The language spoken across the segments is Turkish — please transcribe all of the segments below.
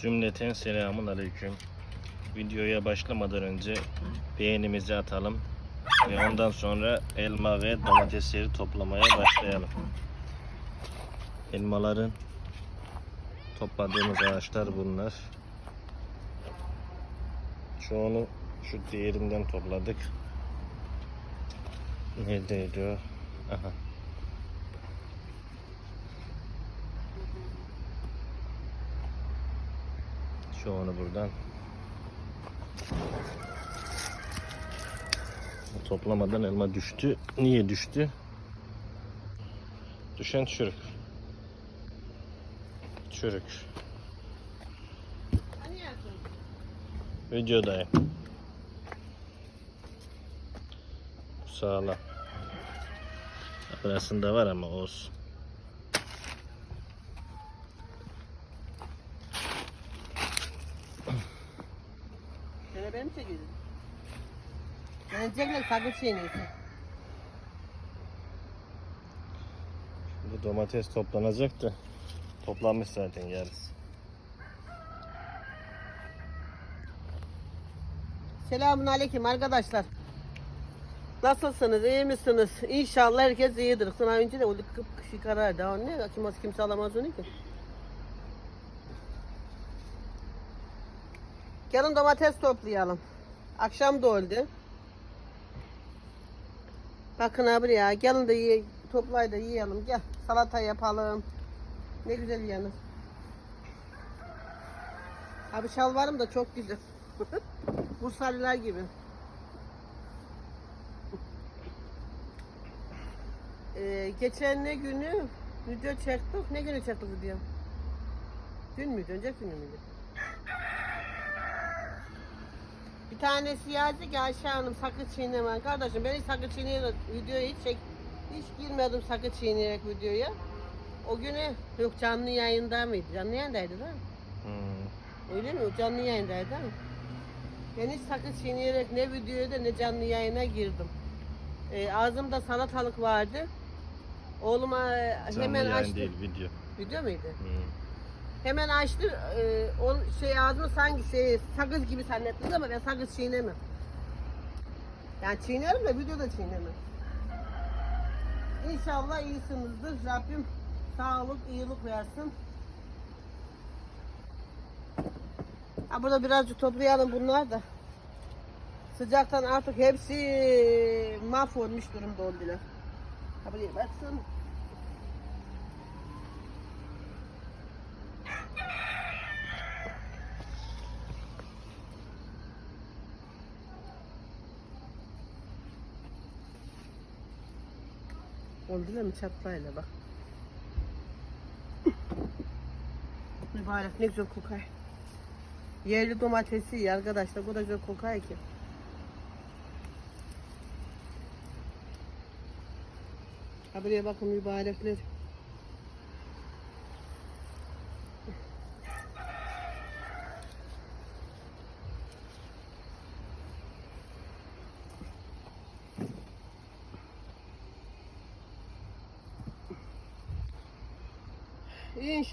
Cümleten selamun aleyküm. Videoya başlamadan önce beğenimizi atalım. Ve ondan sonra elma ve domatesleri toplamaya başlayalım. Elmaların topladığımız ağaçlar bunlar. Çoğunu şu diğerinden topladık. Neredeydi o? Aha. Çoğunu buradan. Toplamadan elma düştü. Niye düştü? Düşen çürük. Çürük. Videodayım. Sağlam. Arasında var ama olsun. Sen benim çekiyorsun. Çekmek sakın çiğniyorsun. Bu domates toplanacak da toplanmış zaten yarısı. Selamun aleyküm arkadaşlar. Nasılsınız? iyi misiniz? İnşallah herkes iyidir. Sana önce de o kıpkışı karardı. Ha, ne? Kim kimse alamaz onu ki. Gelin domates toplayalım. Akşam da oldu. Bakın abi ya gelin de ye, toplay da yiyelim. Gel salata yapalım. Ne güzel yanır. Abi şalvarım da çok güzel. Bursalılar gibi. Ee, geçen ne günü video çektik. Ne günü çektik video? Dün müydü? Önceki günü müydü? Bir tanesi yazdı ki Ayşe Hanım sakız çiğneme. Kardeşim ben hiç sakız çiğneyerek videoya hiç çek, hiç girmedim sakız çiğneyerek videoya. O günü yok canlı yayında mıydı? Canlı yayındaydı değil mi? Hmm. Öyle mi? O canlı yayındaydı değil mi? Ben hiç sakız çiğneyerek ne videoya da ne canlı yayına girdim. Ee, ağzımda salatalık vardı. Oğluma e, Canlı hemen yayın açtı. değil video. Video muydu? Hmm. Hemen açtı. E, o şey ağzımı sanki şey sakız gibi zannettiniz ama ben sakız çiğnemem. Yani çiğnerim de videoda çiğnemem. İnşallah iyisinizdir. Rabbim sağlık, iyilik versin. Ha burada birazcık toplayalım bunlar da. Sıcaktan artık hepsi mahvolmuş durumda oldular. Ha buraya baksana. Oldular mı çatlayla bak. Mübarek ne güzel kokar. Yerli domatesi iyi arkadaşlar. Bu da güzel kokar ki. Ha buraya bakın mübarekler.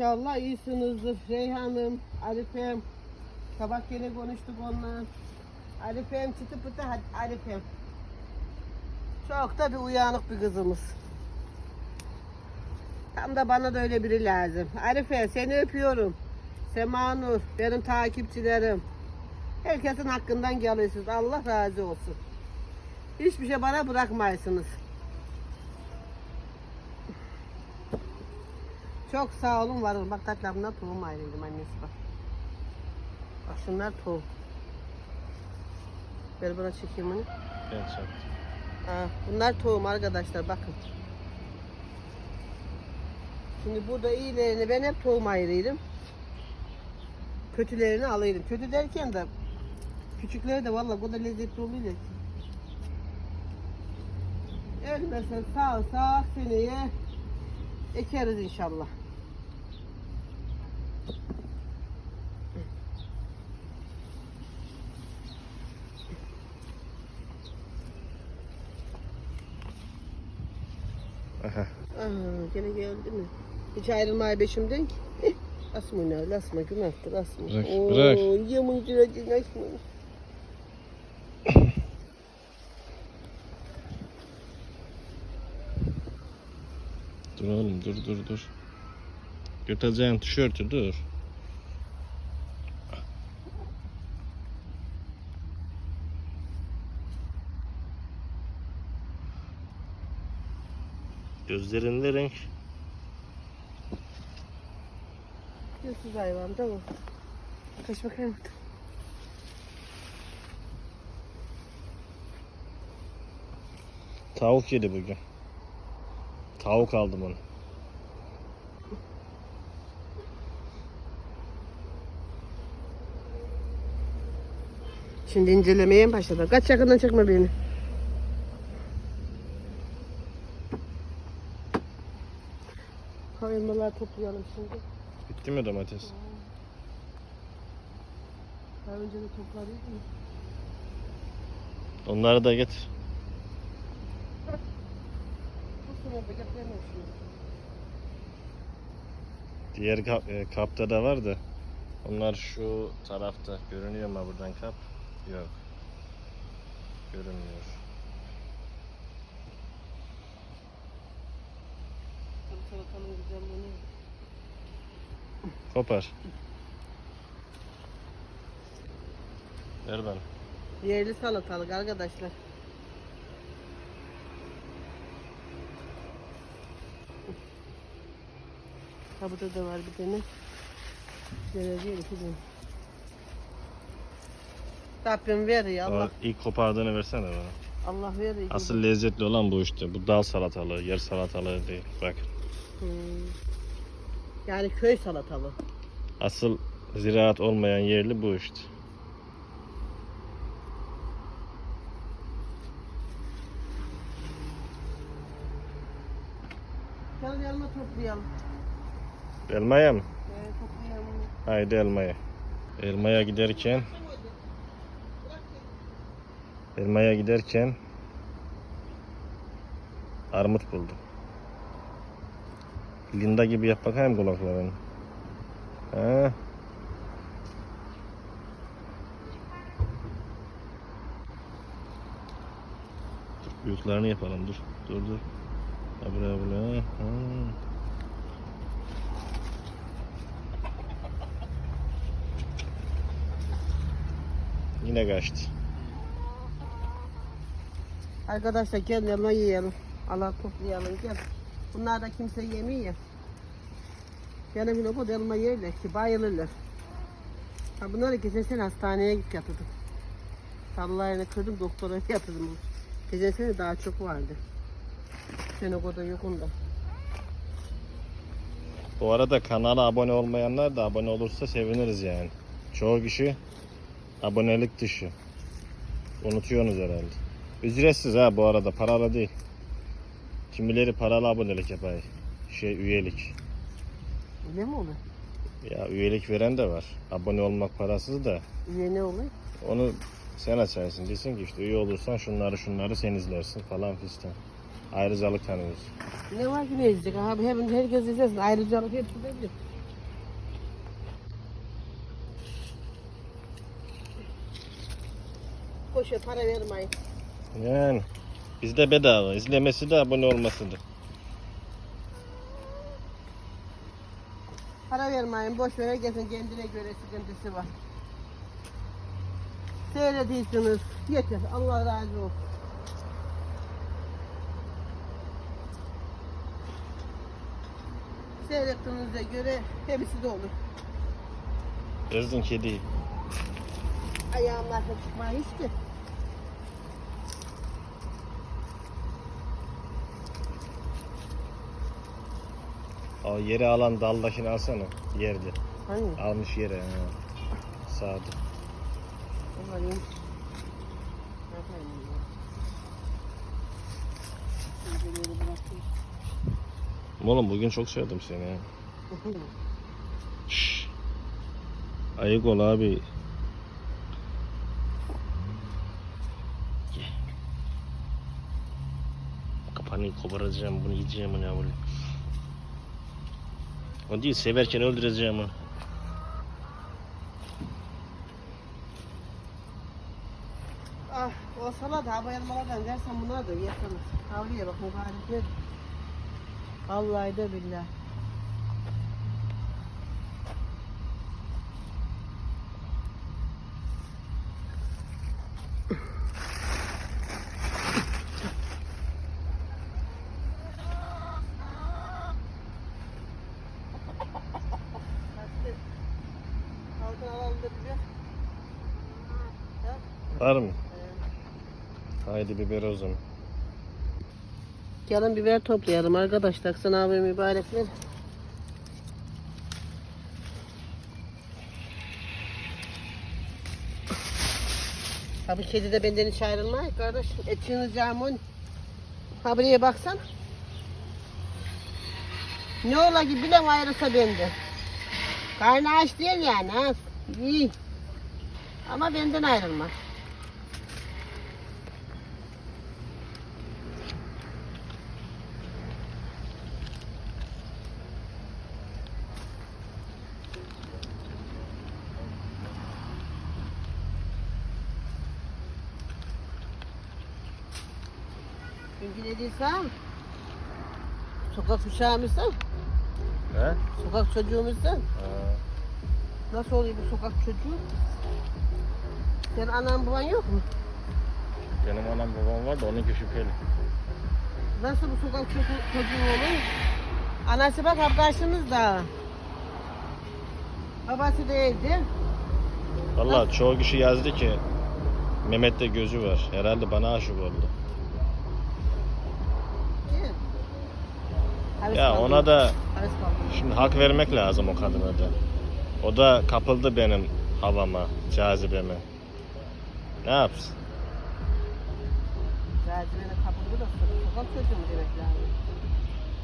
İnşallah iyisinizdir Reyhan'ım, Arif'im. Sabah yine konuştuk onunla. Arif'im çıtı pıtı hadi Arif'im. Çok da bir uyanık bir kızımız. Tam da bana da öyle biri lazım. Arife seni öpüyorum. Sema Nur, benim takipçilerim. Herkesin hakkından geliyorsunuz. Allah razı olsun. Hiçbir şey bana bırakmayasınız. Çok sağ olun var olun. Bak tatlımdan tohum ayrıydım annesi bak. Bak şunlar tohum. Ver bana çekeyim onu. Çaktım. Ha, bunlar tohum arkadaşlar bakın. Şimdi burada iyilerini ben hep tohum ayırırım. Kötülerini alırım. Kötü derken de küçükleri de vallahi bu da lezzetli oluyor ki. Ölmesen sağ sağ seneye ekeriz inşallah. Aha. Aa, gene geldi mi? Hiç ayrılmaya beşimden ki. Asma ne asma günahtır asma. Bırak, Oo, bırak. Yemin cıracın asma. Dur oğlum dur dur dur. Göteceğin tişörtü dur. Gözlerinde renk. Yüzsüz hayvan tamam. Kaç bakayım. Tavuk yedi bugün. Tavuk aldım onu. Şimdi incelemeye mi başladı? Kaç yakından çekme beni. Toplayalım şimdi. Bitti mi domates? Daha önce de topladıydık mı? Onları da getir. Bu sene. Diğer kap, e, kapta da var da. Onlar şu tarafta. Görünüyor mu buradan kap? Yok. Görünmüyor. Salatanın güzelliğini. Kopar. Ver bana. Yerli salatalık arkadaşlar. Ha burada da var bir tane. Derece iki tane. Rabbim veriyor Allah. O ilk kopardığını versene bana. Allah veriyor. Asıl lezzetli olan bu işte. Bu dal salatalığı, yer salatalığı değil. Bak. Hmm. Yani köy salatalığı. Asıl ziraat olmayan yerli bu işte. Gel yanına toplayalım. Elmaya mı? Evet toplayalım. Haydi elmaya. Elmaya giderken Elmaya giderken armut buldum. Linda gibi yap bakayım kulaklarını. Dur, büyüklerini yapalım dur. Dur dur. Ha buraya. Yine kaçtı. Arkadaşlar gel yanına yiyelim. Allah toplayalım gel. Bunlar da kimse yemiyor. Gene bir bu elma yerler ki bayılırlar. Ha bunları geçen sene hastaneye git yatırdım. Sallayını kırdım doktora yatırdım. Geçen sene daha çok vardı. Sene o kadar yok onda. Bu arada kanala abone olmayanlar da abone olursa seviniriz yani. Çoğu kişi abonelik dışı. Unutuyorsunuz herhalde. Ücretsiz ha bu arada paralı değil. Kimileri paralı abonelik yapar. Şey üyelik. Öyle mi olur? Ya üyelik veren de var. Abone olmak parasız da. Üye ne olur? Onu sen açarsın. Desin ki işte üye olursan şunları şunları sen izlersin falan fistan. Ayrıcalık tanıyorsun. Ne var ki ne izleyecek? Abi hem herkes izlesin. Ayrıcalık hepsi de bir. Boşa para vermeyin. Yani bizde bedava. İzlemesi de abone olması da. Para vermeyin. Boş ver. Herkesin kendine göre sıkıntısı var. Seyrediyorsunuz. Yeter. Allah razı olsun. Seyrettiğinize göre hepsi de olur. Ezdin kediyi. Ayağımlar da çıkmıyor hiç ki. O yeri alan daldakini alsana. Yerde. Hangi? Almış yere. Ha. Sağda. Ne bırakayım. Oğlum bugün çok sevdim seni. ha. Şşş. Ayık ol abi. Gel. Kafanı koparacağım bunu yiyeceğim ya böyle. O değil severken öldüreceğim onu. Ah, o olsalar da havaya almalardan dersen bunlar da yetemez. Havluya bak mübarek Vallahi de billahi. Haydi biber o zaman. Gelin biber toplayalım arkadaşlar. Sınav ve mübarekler. Abi kedi de benden hiç ayrılmaz kardeş. Etiniz camon. Ha buraya baksan. Ne ola ki bilem ayrılsa bende. Karnı aç değil yani ha. İyi. Ama benden ayrılmaz. Diyorsa sokak uşağımızsın, He? sokak çocuğumuzsun. Ha. Nasıl oluyor bu sokak çocuğu? Senin anan baban yok mu? Benim anam babam var da onunki şüpheli. Nasıl bu sokak çocuğu, çocuğu olur? Anası bak hep karşımızda. Babası da evde. Valla çoğu kişi yazdı ki Mehmet'te gözü var. Herhalde bana aşık oldu. Ya ona da şimdi hak vermek lazım o kadına da. O da kapıldı benim havama, cazibeme. Ne yapsın? Cazibene kapıldı da sokak çocuğu mu demek lazım?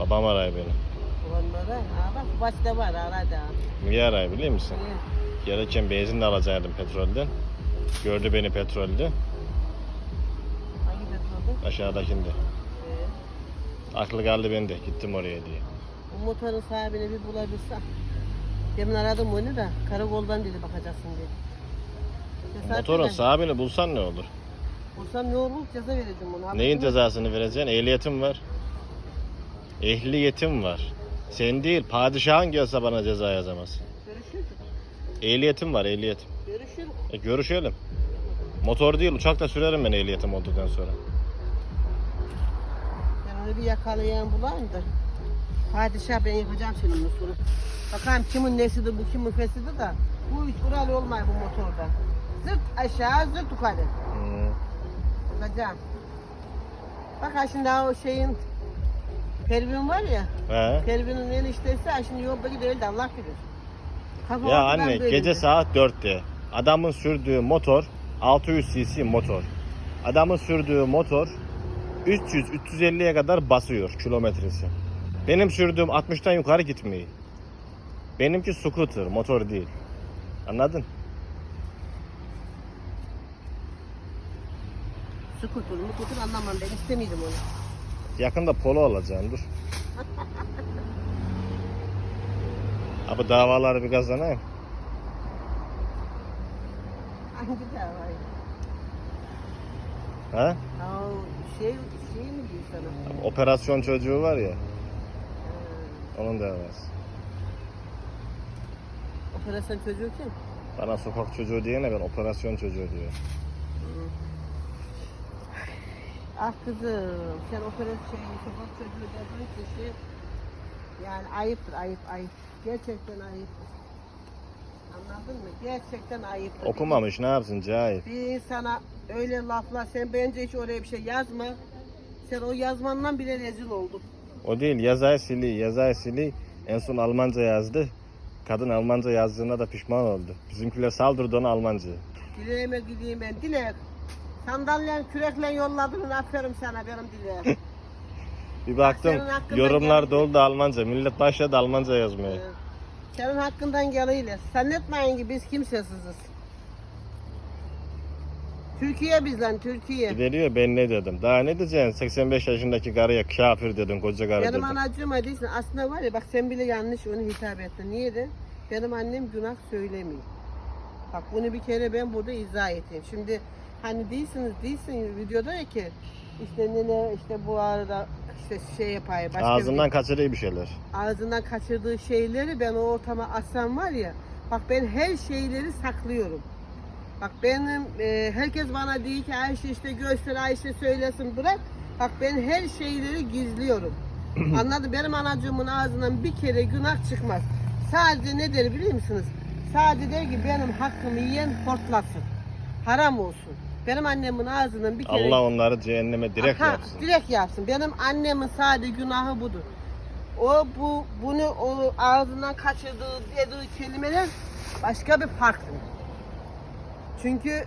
Babam aray beni. Ha bak başta var arada. Niye aray biliyor musun? İyi. Gelirken benzin de alacaktım petrolden. Gördü beni petrolde. Hangi petrolde? Aşağıdakinde. Aklı kaldı bende. Gittim oraya diye. o motorun sahibini bir bulabilsem. Demin aradım onu da karakoldan dedi bakacaksın dedi. Cesaret Motorun eder. sahibini bulsan ne olur? Bulsam ne olur ceza vereceğim ona. Neyin Haberin cezasını vereceksin? Ehliyetim var. Ehliyetim var. Sen değil, padişahın gelse bana ceza yazamaz. yok. Görüşürüz. Ehliyetim var, ehliyetim. Görüşürüz. E, görüşelim. Motor değil, uçakta sürerim ben ehliyetim olduktan sonra. Bir yakalayan bulayım da. Padişah ben yapacağım senin sonra. Bakalım kimin nesidir bu kimin fesidir da. Bu üç Ural olmay bu motorda. Zırt aşağı zırt yukarı. Hmm. Bakacağım. Bak şimdi ha o şeyin Pervin var ya. He? Pervin'in eniştesi ha şimdi yolda gidiyor de Allah bilir. Kafa Ya anne, gece saat 4'te adamın sürdüğü motor 600 cc motor. Adamın sürdüğü motor 300-350'ye kadar basıyor kilometresi. Benim sürdüğüm 60'tan yukarı gitmiyor. Benimki scooter, motor değil. Anladın? Skutur mukutur anlamam ben istemiyordum onu. Yakında polo olacağım dur. Abi davaları bir kazanayım. Hangi davayı? Ha? O şey, şey mi diyor sana? Operasyon çocuğu var ya, onun davası. operasyon çocuğu kim? Bana sokak çocuğu diyene ben operasyon çocuğu diyor. Ah kızım sen operasyon şey, sokak çocuğu dediğin kişi yani ayıptır ayıp ayıp. Gerçekten ayıptır. Anladın mı? Gerçekten ayıptır. Okumamış ne yapsın cahil. Bir insana öyle laflar sen bence hiç oraya bir şey yazma. Sen o yazmandan bile rezil oldun. O değil yazay sili, yazay sili. En son Almanca yazdı. Kadın Almanca yazdığına da pişman oldu. Bizimkiler saldırdı ona Almanca. Dileğime gideyim ben dilek. Sandalyen kürekle yolladın aferin sana benim dileğim. Bir baktım senin hakkında yorumlar geldi. doldu Almanca. Millet başladı Almanca yazmaya. Senin hakkından geliyle. Zannetmeyin ki biz kimsesiziz. Türkiye bizden Türkiye. Gideriyor ben ne dedim. Daha ne diyeceksin 85 yaşındaki karıya kafir dedin koca karı Benim dedin. anacığıma değilsin. Aslında var ya bak sen bile yanlış onu hitap ettin. Niye de? Benim annem günah söylemiyor. Bak bunu bir kere ben burada izah edeyim. Şimdi hani değilsiniz değilsin videoda ya ki işte nene işte bu arada işte şey yapayım. Başka Ağzından bir, kaçırıyor bir şeyler. ağzından kaçırdığı şeyleri ben o ortama atsam var ya bak ben her şeyleri saklıyorum. Bak benim e, herkes bana diyor ki Ayşe işte göster Ayşe söylesin bırak. Bak ben her şeyleri gizliyorum. Anladın? Benim anacığımın ağzından bir kere günah çıkmaz. Sadece ne der biliyor musunuz? Sadece der ki benim hakkımı yiyen hortlasın. Haram olsun. Benim annemin ağzından bir kere... Allah onları cehenneme direkt Aha, yapsın. Direkt yapsın. Benim annemin sadece günahı budur. O bu bunu o ağzından kaçırdığı dediği kelimeler başka bir farklı. Çünkü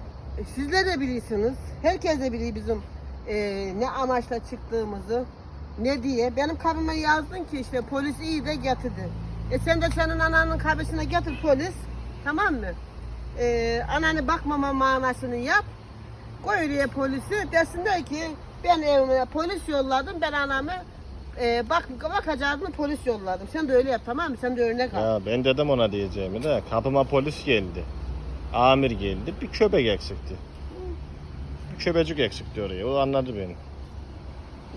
sizler de bilirsiniz. Herkes de biliyor bizim e, ne amaçla çıktığımızı. Ne diye. Benim kabime yazdın ki işte polis iyi de getirdi. E sen de senin ananın kabisine getir polis. Tamam mı? E, ananı bakmama manasını yap. Koy oraya polisi desinler ki ben evime polis yolladım ben anamı e, bak bakacaktım polis yolladım. Sen de öyle yap tamam mı? Sen de örnek al. Ya ben dedim ona diyeceğimi de kapıma polis geldi. Amir geldi. Bir köpek eksikti. Bir köpecik eksikti oraya. O anladı beni.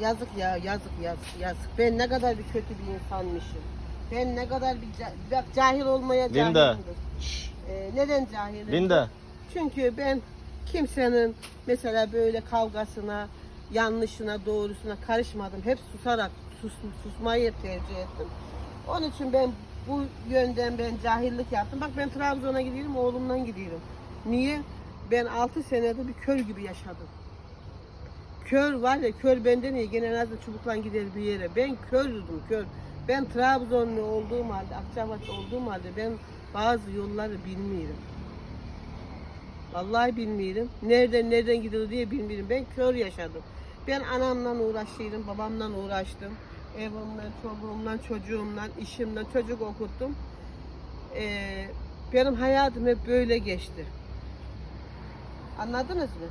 Yazık ya yazık yazık yazık. Ben ne kadar bir kötü bir insanmışım. Ben ne kadar bir ca- bak cahil olmaya Linda. cahilimdir. Şşş. E, neden cahilim? Linda. Çünkü ben kimsenin mesela böyle kavgasına, yanlışına, doğrusuna karışmadım. Hep susarak, sus, susmayı hep tercih ettim. Onun için ben bu yönden ben cahillik yaptım. Bak ben Trabzon'a gidiyorum, oğlumdan gidiyorum. Niye? Ben 6 senede bir kör gibi yaşadım. Kör var ya, kör benden iyi. Gene en azından çubukla gider bir yere. Ben kördüm, kör. Ben Trabzonlu olduğum halde, Akçabat olduğum halde ben bazı yolları bilmiyorum. Vallahi bilmiyorum. Nereden nereden gidiyor diye bilmiyorum. Ben kör yaşadım. Ben anamla uğraştım, babamla uğraştım. Evimle, çoluğumla, çocuğumla, işimle çocuk okuttum. Ee, benim hayatım hep böyle geçti. Anladınız mı?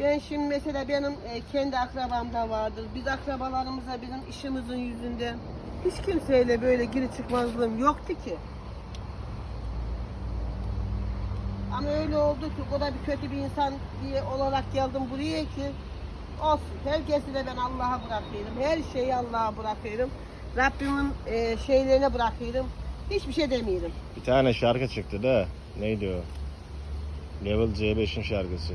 Ben şimdi mesela benim e, kendi akrabamda vardır. Biz akrabalarımıza bizim işimizin yüzünden hiç kimseyle böyle giri çıkmazlığım yoktu ki. Ama öyle oldu ki o da bir kötü bir insan diye olarak geldim buraya ki olsun. Herkesi de ben Allah'a bırakıyorum. Her şeyi Allah'a bırakıyorum. Rabbimin e, şeylerine bırakıyorum. Hiçbir şey demiyorum. Bir tane şarkı çıktı da. Neydi o? Level C5'in şarkısı.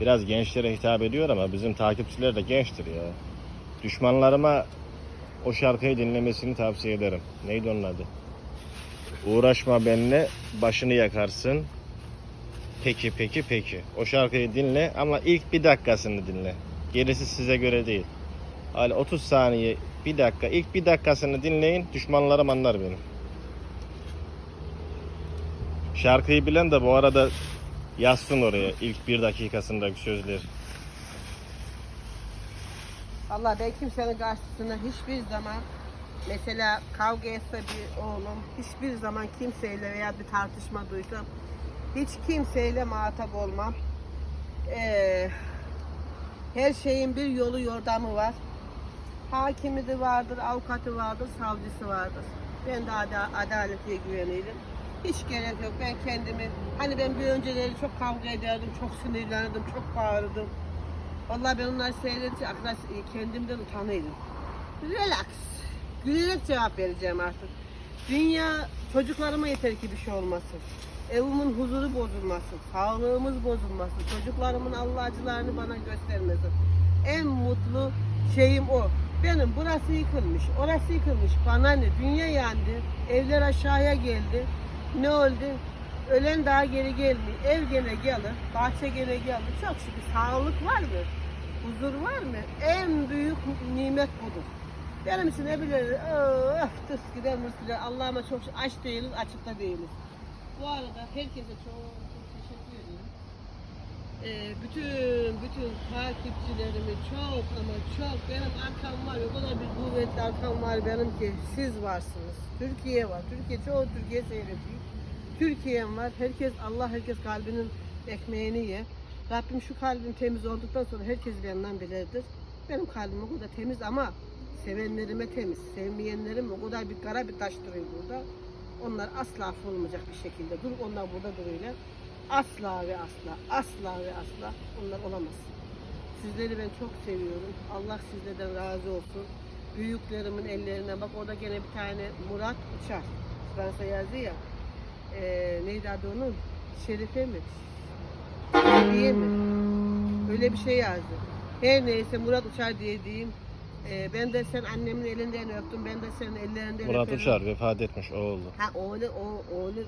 Biraz gençlere hitap ediyor ama bizim takipçiler de gençtir ya. Düşmanlarıma o şarkıyı dinlemesini tavsiye ederim. Neydi onun adı? Uğraşma benimle başını yakarsın. Peki peki peki. O şarkıyı dinle ama ilk bir dakikasını dinle. Gerisi size göre değil. Hani 30 saniye, bir dakika. ilk bir dakikasını dinleyin. Düşmanlarım anlar benim. Şarkıyı bilen de bu arada yazsın oraya ilk bir dakikasındaki sözleri. Allah ben kimsenin karşısına hiçbir zaman mesela kavga etse bir oğlum hiçbir zaman kimseyle veya bir tartışma duysam hiç kimseyle muhatap olmam. Ee, her şeyin bir yolu yordamı var. Hakimi de vardır, avukatı vardır, savcısı vardır. Ben de ada adalete güvenirim. Hiç gerek yok. Ben kendimi, hani ben bir önceleri çok kavga ederdim, çok sinirlenirdim, çok bağırırdım. Vallahi ben onları seyredince arkadaş e, kendimden utanıyordum. Relax. Gülerek cevap vereceğim artık. Dünya çocuklarıma yeter ki bir şey olmasın. Evimin huzuru bozulmasın. Sağlığımız bozulmasın. Çocuklarımın Allah acılarını bana göstermesin. En mutlu şeyim o. Benim burası yıkılmış, orası yıkılmış. Bana ne? Dünya yandı. Evler aşağıya geldi. Ne oldu? Ölen daha geri gelmiyor. Ev gene gelir. Bahçe gene geldi. Çok şükür sağlık var mı? Huzur var mı? En büyük nimet budur. Benim için ne bilir? Öf, tıs gider mıs gider. Allah'ıma çok aç değiliz, açık da değiliz. Bu arada herkese çok, çok teşekkür ediyorum. Ee, bütün bütün takipçilerimi çok ama çok benim arkam var. O kadar bir kuvvetli arkam var benim ki siz varsınız. Türkiye var. Türkiye çoğu Türkiye seyrediyor. Türkiye'm var. Herkes Allah herkes kalbinin ekmeğini ye. Rabbim şu kalbim temiz olduktan sonra herkes benden bilirdir. Benim kalbim o kadar temiz ama sevenlerime temiz. Sevmeyenlerim o kadar bir kara bir taş duruyor burada. Onlar asla affolmayacak bir şekilde. Dur onlar burada duruyorlar. asla ve asla, asla ve asla onlar olamaz. Sizleri ben çok seviyorum. Allah sizlerden razı olsun. Büyüklerimin ellerine bak orada gene bir tane Murat Uçar. Fransa yazdı ya. Ee, neydi adı onun? Şerife mi? Diye mi? Öyle bir şey yazdı. Her neyse Murat Uçar diye diyeyim. Ee, ben de sen annemin elinden öptüm. Ben de senin ellerinden Murat öperim. Uçar vefat etmiş oğlu. Ha oğlu, o, oğlu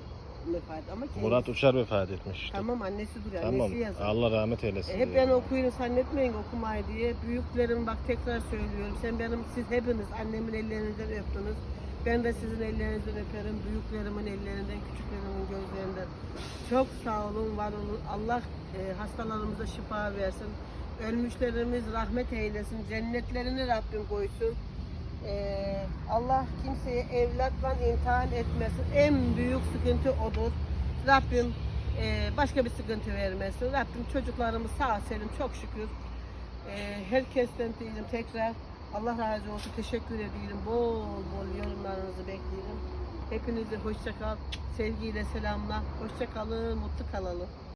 vefat ama kendisi. Murat Uçar vefat etmiş işte. Tamam annesi duruyor. Tamam. Annesi yazar. Allah rahmet eylesin. E, Hep diyor. ben okuyun zannetmeyin okumayı diye. Büyüklerim bak tekrar söylüyorum. Sen benim, siz hepiniz annemin ellerinizden öptünüz. Ben de sizin ellerinizden öperim. Büyüklerimin ellerinden, küçüklerimin gözlerinden. Çok sağ olun, var olun. Allah e, hastalarımıza şifa versin. Ölmüşlerimiz rahmet eylesin. Cennetlerini Rabbim koysun. E, Allah kimseye evlatla imtihan etmesin. En büyük sıkıntı odur. Rabbim e, başka bir sıkıntı vermesin. Rabbim çocuklarımız sağ selim çok şükür. E, herkesten diyelim tekrar Allah razı olsun. Teşekkür ediyorum. Bol bol yorumlarınızı bekliyorum. Hepinize hoşça kal. Sevgiyle selamla. Hoşça kalın. Mutlu kalalım.